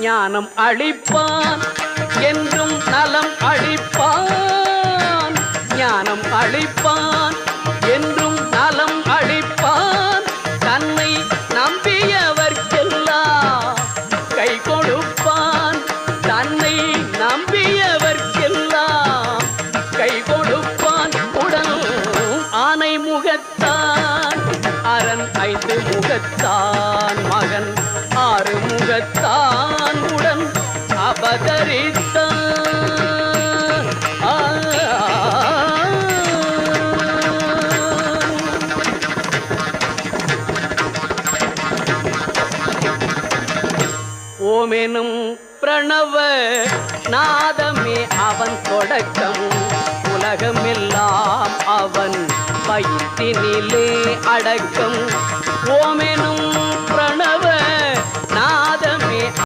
ஞானம் அளிப்பான் என்றும் நலம் அளிப்பான். ஞானம் அளிப்பான் என்றும் நலம் அளிப்பான். தன்னை நம்பியவர்க்கெல்லாம் கை கொடுப்பான். தன்னை நம்பியவர்க்கெல்லாம் கை கொடுப்பான். உடல் ஆனை முகத்தான் அரண் ஐந்து முகத்தான். மகன் அபகரித்தான் ஓமெனும் பிரணவ நாதமே அவன் தொடக்கம். உலகமெல்லாம் அவன் வயிற்றினிலே அடக்கம். ஓமெனும்